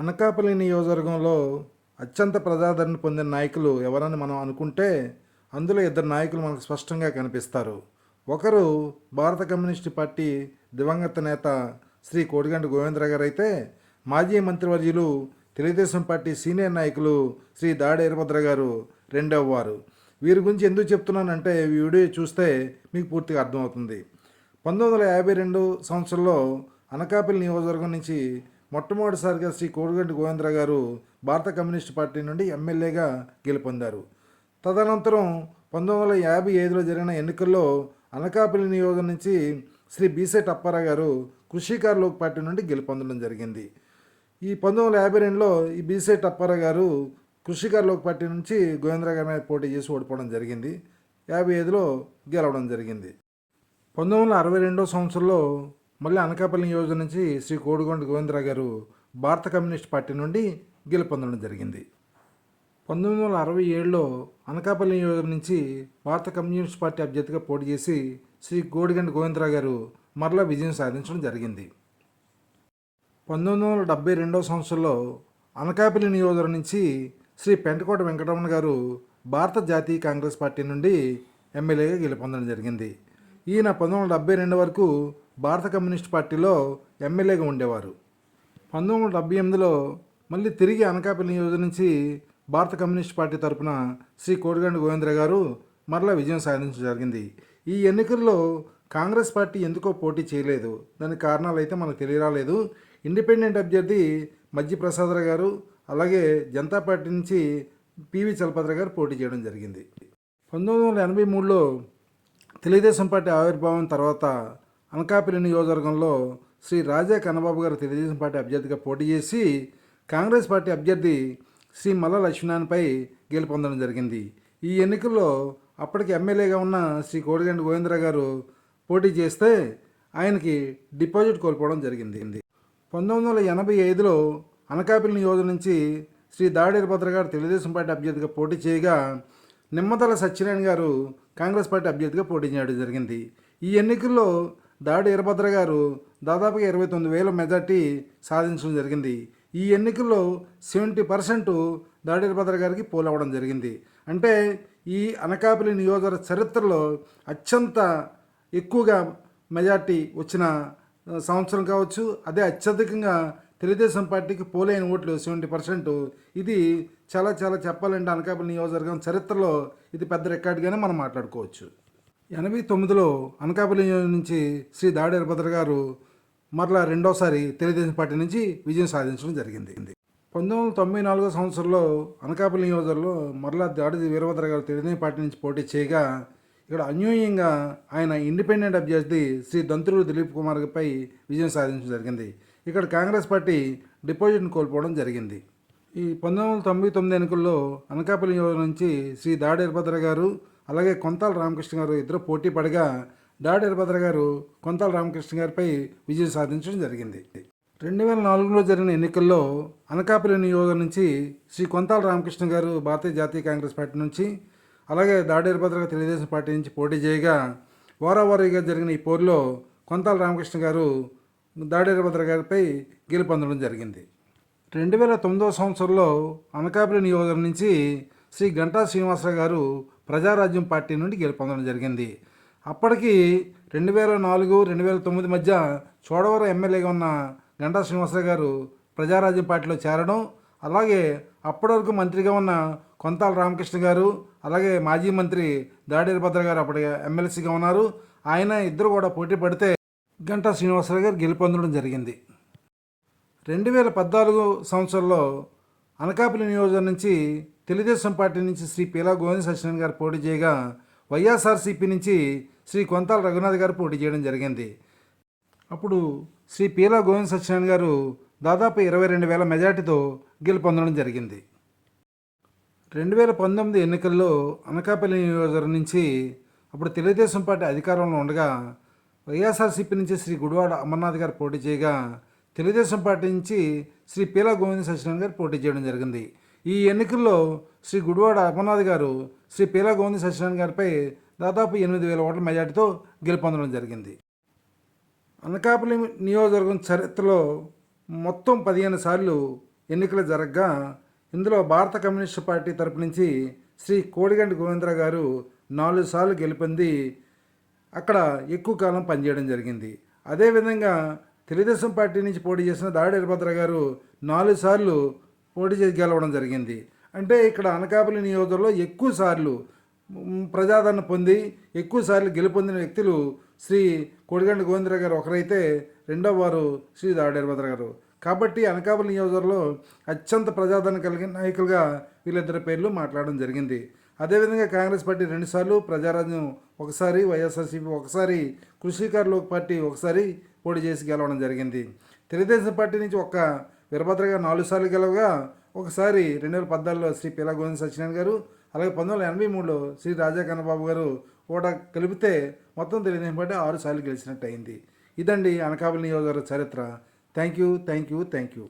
అనకాపల్లి నియోజకవర్గంలో అత్యంత ప్రజాదరణ పొందిన నాయకులు ఎవరని మనం అనుకుంటే అందులో ఇద్దరు నాయకులు మనకు స్పష్టంగా కనిపిస్తారు. ఒకరు భారత కమ్యూనిస్టు పార్టీ దివంగత నేత శ్రీ కోడిగంటి గోవిందరావు గారు అయితే మాజీ మంత్రివర్యులు తెలుగుదేశం పార్టీ సీనియర్ నాయకులు శ్రీ దాడి వీరభద్ర గారు రెండవ వారు వీరి గురించి ఎందుకు చెప్తున్నానంటే వీడియో చూస్తే మీకు పూర్తిగా అర్థమవుతుంది. పంతొమ్మిది వందల యాభై రెండు సంవత్సరంలో అనకాపల్లి నియోజకవర్గం నుంచి మొట్టమొదటిసారిగా శ్రీ కోడిగంటి గోవింద్ర గారు భారత కమ్యూనిస్ట్ పార్టీ నుండి ఎమ్మెల్యేగా గెలుపొందారు. తదనంతరం పంతొమ్మిది వందల యాభై ఐదులో జరిగిన ఎన్నికల్లో అనకాపల్లి నియోజకం నుంచి శ్రీ బీసే టప్పారా గారు కృషికార్ లోక్ పార్టీ నుండి గెలుపొందడం జరిగింది. ఈ పంతొమ్మిది వందల యాభై రెండులో ఈ బీసే టప్పారా గారు కృషికార్ లోక్ పార్టీ నుంచి గోవేంద్ర గారి మీద పోటీ చేసి ఓడిపోవడం జరిగింది. యాభై ఐదులో గెలవడం జరిగింది. పంతొమ్మిది వందల అరవై రెండో సంవత్సరంలో మళ్ళీ అనకాపల్లి నియోజకం నుంచి శ్రీ కోడిగొండ గోవిందరావు గారు భారత కమ్యూనిస్ట్ పార్టీ నుండి గెలుపొందడం జరిగింది. పంతొమ్మిది వందల అరవై ఏడులో అనకాపల్లి నియోజకం నుంచి భారత కమ్యూనిస్ట్ పార్టీ అభ్యర్థిగా పోటీ చేసి శ్రీ కోడిగండ గోవిందరావు గారు మరలా విజయం సాధించడం జరిగింది. పంతొమ్మిది వందల డెబ్బై రెండవ సంవత్సరంలో అనకాపల్లి నియోజకవర్గం నుంచి శ్రీ పెంటకోట వెంకటరమణ గారు భారత జాతీయ కాంగ్రెస్ పార్టీ నుండి ఎమ్మెల్యేగా గెలుపొందడం జరిగింది. ఈయన పంతొమ్మిది వందల డెబ్బై రెండు వరకు భారత కమ్యూనిస్ట్ పార్టీలో ఎమ్మెల్యేగా ఉండేవారు. పంతొమ్మిది వందల డెబ్బై ఎనిమిదిలో మళ్ళీ తిరిగి అనకాపల్లి నియోజక నుంచి భారత కమ్యూనిస్ట్ పార్టీ తరఫున శ్రీ కోడిగండి గోవింద్ర గారు మరలా విజయం సాధించడం జరిగింది. ఈ ఎన్నికల్లో కాంగ్రెస్ పార్టీ ఎందుకో పోటీ చేయలేదు. దానికి కారణాలు అయితే మనకు తెలియరాలేదు. ఇండిపెండెంట్ అభ్యర్థి మజ్జి ప్రసాదరావు గారు అలాగే జనతా పార్టీ నుంచి పివి చలపాత్ర గారు పోటీ చేయడం జరిగింది. పంతొమ్మిది వందల ఎనభై మూడులో తెలుగుదేశం పార్టీ ఆవిర్భావం తర్వాత అనకాపల్లి నియోజకవర్గంలో శ్రీ రాజా కన్నబాబు గారు తెలుగుదేశం పార్టీ అభ్యర్థిగా పోటీ చేసి కాంగ్రెస్ పార్టీ అభ్యర్థి శ్రీ మల్ల లక్ష్మణాన్పై గెలుపొందడం జరిగింది. ఈ ఎన్నికల్లో అప్పటికి ఎమ్మెల్యేగా ఉన్న శ్రీ కోడిగంటి గోవిందరావు గారు పోటీ చేస్తే ఆయనకి డిపాజిట్ కోల్పోవడం జరిగింది. పంతొమ్మిది వందల ఎనభై ఐదులో అనకాపల్లి నియోజకం నుంచి శ్రీ దాడి భద్ర గారు తెలుగుదేశం పార్టీ అభ్యర్థిగా పోటీ చేయగా నిమ్మతల సత్యనారాయణ గారు కాంగ్రెస్ పార్టీ అభ్యర్థిగా పోటీ చేయడం జరిగింది. ఈ ఎన్నికల్లో దాడి వీరభద్ర గారు దాదాపుగా ఇరవై తొమ్మిది వేల మెజార్టీ సాధించడం జరిగింది. ఈ ఎన్నికల్లో సెవెంటీ పర్సెంట్ దాడి వీరభద్ర గారికి పోలవడం జరిగింది. అంటే ఈ అనకాపల్లి నియోజకవర్గ చరిత్రలో అత్యంత ఎక్కువగా మెజార్టీ వచ్చిన సంవత్సరం కావచ్చు అదే అత్యధికంగా తెలుగుదేశం పార్టీకి పోలైన ఓట్లు సెవెంటీ పర్సెంట్. ఇది చాలా చాలా చెప్పాలంటే అనకాపల్లి నియోజకవర్గం చరిత్రలో ఇది పెద్ద రికార్డుగానే మనం మాట్లాడుకోవచ్చు. ఎనభై తొమ్మిదిలో అనకాపల్లి నుంచి శ్రీ దాడి భద్ర గారు మరలా రెండోసారి తెలుగుదేశం పార్టీ నుంచి విజయం సాధించడం జరిగింది. పంతొమ్మిది వందల తొంభై నాలుగో సంవత్సరంలో అనకాపల్లి నియోజకవర్గంలో మరలా దాడి వీరభద్ర గారు తెలుగుదేశం పార్టీ నుంచి పోటీ చేయగా ఇక్కడ అన్యూన్యంగా ఆయన ఇండిపెండెంట్ అభ్యర్థి శ్రీ దంతులు దిలీప్ కుమార్పై విజయం సాధించడం జరిగింది. ఇక్కడ కాంగ్రెస్ పార్టీ డిపాజిట్ను కోల్పోవడం జరిగింది. ఈ పంతొమ్మిది వందల తొంభై తొమ్మిది ఎన్నికల్లో అనకాపల్లి నియోజకవర్గం నుంచి శ్రీ దాడి గారు అలాగే కొంతాల రామకృష్ణ గారు ఇద్దరు పోటీ పడగా దాడి భద్ర గారు కొంతాల రామకృష్ణ గారిపై విజయం సాధించడం జరిగింది. రెండు వేల నాలుగులో జరిగిన ఎన్నికల్లో అనకాపల్లి నియోజకవర్గం నుంచి శ్రీ కొంతాల రామకృష్ణ గారు భారతీయ జాతీయ కాంగ్రెస్ పార్టీ నుంచి అలాగే దాడి వీరభద్ర తెలుగుదేశం పార్టీ నుంచి పోటీ చేయగా వారావారీగా జరిగిన ఈ పోరులో కొంతాల రామకృష్ణ గారు దాడి భద్ర గారిపై గెలుపొందడం జరిగింది. రెండు వేల తొమ్మిదవ సంవత్సరంలో అనకాపల్లి నియోజకవర్గం నుంచి శ్రీ గంటా శ్రీనివాసరావు గారు ప్రజారాజ్యం పార్టీ నుండి గెలుపొందడం జరిగింది. అప్పటికి రెండు వేల నాలుగు రెండు వేల తొమ్మిది మధ్య చోడవరం ఎమ్మెల్యేగా ఉన్న గంటా శ్రీనివాసరావు గారు ప్రజారాజ్యం పార్టీలో చేరడం అలాగే అప్పటి వరకు మంత్రిగా ఉన్న కొంతాల రామకృష్ణ గారు అలాగే మాజీ మంత్రి దాడి భద్ర గారు అప్పటి ఎమ్మెల్సీగా ఉన్నారు. ఆయన ఇద్దరు కూడా పోటీ పడితే గంటా శ్రీనివాసరావు గారు గెలుపొందడం జరిగింది. రెండు వేల పద్నాలుగు సంవత్సరంలో అనకాపల్లి నియోజకవర్గం నుంచి తెలుగుదేశం పార్టీ నుంచి శ్రీ పీలా గోవింద సత్యనారాయణ గారు పోటీ చేయగా వైఎస్ఆర్సీపీ నుంచి శ్రీ కొంతాల రఘునాథ్ గారు పోటీ చేయడం జరిగింది. అప్పుడు శ్రీ పీలా గోవింద సత్యనారాయణ గారు దాదాపు ఇరవై రెండు వేల మెజార్టీతో గెలుపొందడం జరిగింది. రెండు వేల పంతొమ్మిది ఎన్నికల్లో అనకాపల్లి నియోజకవర్గం నుంచి అప్పుడు తెలుగుదేశం పార్టీ అధికారంలో ఉండగా వైఎస్ఆర్సీపీ నుంచి శ్రీ గుడివాడ అమర్నాథ్ గారు పోటీ చేయగా తెలుగుదేశం పార్టీ నుంచి శ్రీ పీలా గోవింద సత్యనారాయణ గారు పోటీ చేయడం జరిగింది. ఈ ఎన్నికల్లో శ్రీ గుడివాడ అమర్నాథ్ గారు శ్రీ పీలా గోవింద సత్యనారాయణ గారిపై దాదాపు ఎనిమిది వేల ఓట్ల మెజార్టీతో గెలుపొందడం జరిగింది. అనకాపల్లి నియోజకవర్గం చరిత్రలో మొత్తం పదిహేను సార్లు ఎన్నికలు జరగగా ఇందులో భారత కమ్యూనిస్టు పార్టీ తరపు నుంచి శ్రీ కోడిగంటి గోవిందరావు గారు నాలుగు సార్లు గెలుపొంది అక్కడ ఎక్కువ కాలం పనిచేయడం జరిగింది. అదేవిధంగా తెలుగుదేశం పార్టీ నుంచి పోటీ చేసిన దాడి వీరభద్ర గారు నాలుగు సార్లు పోటీ చేసి గెలవడం జరిగింది. అంటే ఇక్కడ అనకాపల్లి నియోజకవర్గంలో ఎక్కువ సార్లు ప్రజాదరణ పొంది ఎక్కువ సార్లు గెలుపొందిన వ్యక్తులు శ్రీ కోడిగండ గోవిందరావు గారు ఒకరైతే రెండో వారు శ్రీ దాడి గారు. కాబట్టి అనకాపల్లి నియోజకవర్గంలో అత్యంత ప్రజాదరణ కలిగిన నాయకులుగా వీళ్ళిద్దరి పేర్లు మాట్లాడడం జరిగింది. అదేవిధంగా కాంగ్రెస్ పార్టీ రెండుసార్లు ప్రజారాజ్యం ఒకసారి వైఎస్ఆర్సీపీ ఒకసారి కృషికారు లోక్ పార్టీ ఒకసారి పోటీ చేసి గెలవడం జరిగింది. తెలుగుదేశం పార్టీ నుంచి ఒక్క వీరభద్ర గారు నాలుగు సార్లు గెలవగా ఒకసారి రెండు వేల పద్నాలుగులో శ్రీ పిల్ల గోవింద సత్యనారాయణ గారు అలాగే పంతొమ్మిది వందల ఎనభై మూడులో శ్రీ రాజా కన్నబాబు గారు కూడా కలిపితే మొత్తం తెలుగుదేశం పార్టీ ఆరు సార్లు గెలిచినట్టు అయింది. ఇదండి అనకాపల్లి నియోజకవర్గ చరిత్ర. Thank you thank you thank you